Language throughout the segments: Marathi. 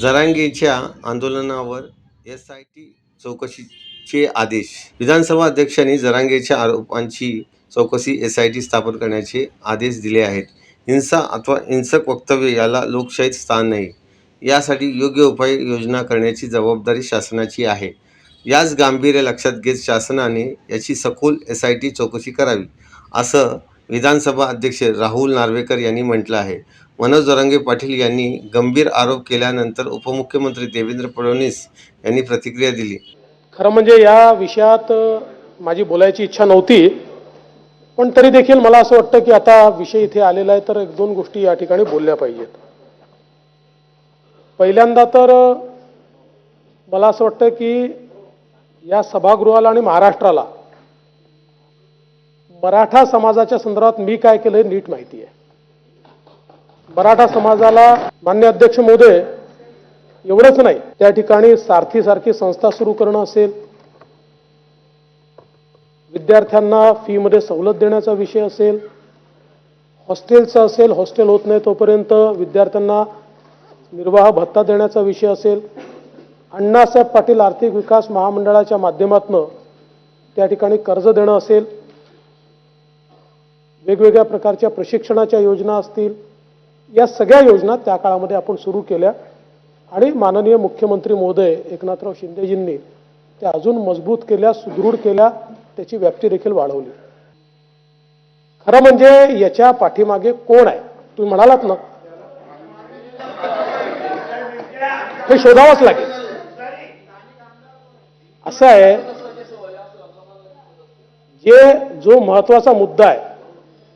जरांगेच्या आंदोलनावर एस आय टी चौकशीचे आदेश. विधानसभा अध्यक्षांनी जरांगेच्या आरोपांची चौकशी एस आय टी स्थापन करण्याचे आदेश दिले आहेत. हिंसा अथवा हिंसक वक्तव्य याला लोकशाहीत स्थान नाही. यासाठी योग्य उपाययोजना करण्याची जबाबदारी शासनाची आहे. याच गांभीर्य लक्षात घेत शासनाने याची सखोल एस आय टी चौकशी करावी असं विधानसभा अध्यक्ष राहुल नार्वेकर यांनी म्हटलं आहे. मनोज जरांगे पाटील यांनी गंभीर आरोप केल्यानंतर उपमुख्यमंत्री देवेंद्र फडणवीस यांनी प्रतिक्रिया दिली. खरं म्हणजे या विषयात माझी बोलायची इच्छा नव्हती पण तरी देखील मला असं वाटतं की आता विषय इथे आलेला आहे तर एक दोन गोष्टी या ठिकाणी बोलल्या पाहिजेत. पहिल्यांदा तर मला असं वाटतं की या सभागृहाला आणि महाराष्ट्राला मराठा समाजाच्या संदर्भात मी काय केलं हे नीट माहिती आहे. मराठा समाजाला मान्य अध्यक्ष महोदय एवढंच नाही त्या ठिकाणी सारथी सारखी संस्था सुरू करणं असेल. विद्यार्थ्यांना फीमध्ये सवलत देण्याचा विषय असेल हॉस्टेलचा असेल हॉस्टेल होत नाही तोपर्यंत विद्यार्थ्यांना निर्वाह भत्ता देण्याचा विषय असेल. अण्णासाहेब पाटील आर्थिक विकास महामंडळाच्या माध्यमातून त्या ठिकाणी कर्ज देणं असेल. वेगवेगळ्या प्रकारच्या प्रशिक्षणाच्या योजना असतील या सगळ्या योजना त्या काळामध्ये आपण सुरू केल्या. आणि माननीय मुख्यमंत्री महोदय एकनाथराव शिंदेजींनी त्या अजून मजबूत केल्या सुदृढ केल्या त्याची व्याप्ती देखील वाढवली. खरं म्हणजे याच्या पाठीमागे कोण आहे? तुम्ही म्हणालात ना? हे शोधावंच लागेल. असं आहे जे जो महत्त्वाचा मुद्दा आहे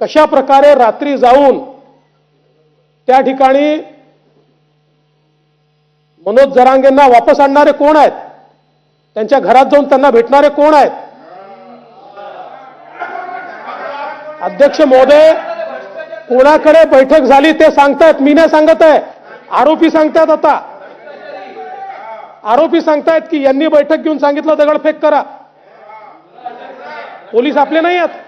कशा प्रकारे रात्री जाऊन त्या ठिकाणी मनोज जरांगेंना वापस आणणारे कोण आहेत? त्यांच्या घरात जाऊन त्यांना भेटणारे कोण आहेत? अध्यक्ष महोदय कोणाकडे बैठक झाली ते सांगतायत मी नाही सांगत आहे. आरोपी सांगतायत आता. आरोपी सांगतायत की यांनी बैठक घेऊन सांगितलं दगडफेक करा. पोलीस आपले नाही आहेत.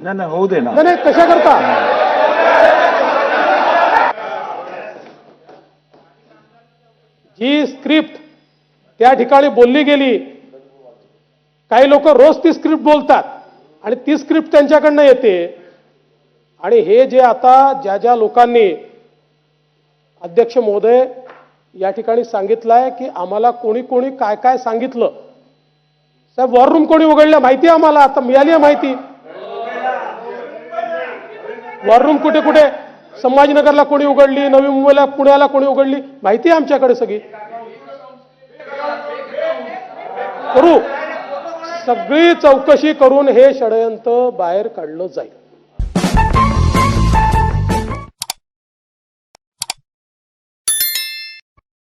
नाही नाही होऊ दे ना. नाही कशा करता. जी स्क्रिप्ट त्या ठिकाणी बोलली गेली काही लोक रोज ती स्क्रिप्ट बोलतात आणि ती स्क्रिप्ट त्यांच्याकडनं येते. आणि हे जे आता ज्या ज्या लोकांनी अध्यक्ष महोदय या ठिकाणी सांगितलंय की आम्हाला कोणी कोणी काय काय सांगितलं. साहेब वॉर रूम कोणी उघडल्या माहिती आहे आम्हाला? आता मिळाली आहे माहिती. वॉर रूम कुठे कुठे? संभाजीनगरला कोणी उघडली? नवी मुंबईला पुण्याला कोणी उघडली? माहिती आहे आमच्याकडे सगळी. करू. सगळी चौकशी करून हे षडयंत्र बाहेर काढलं जाईल.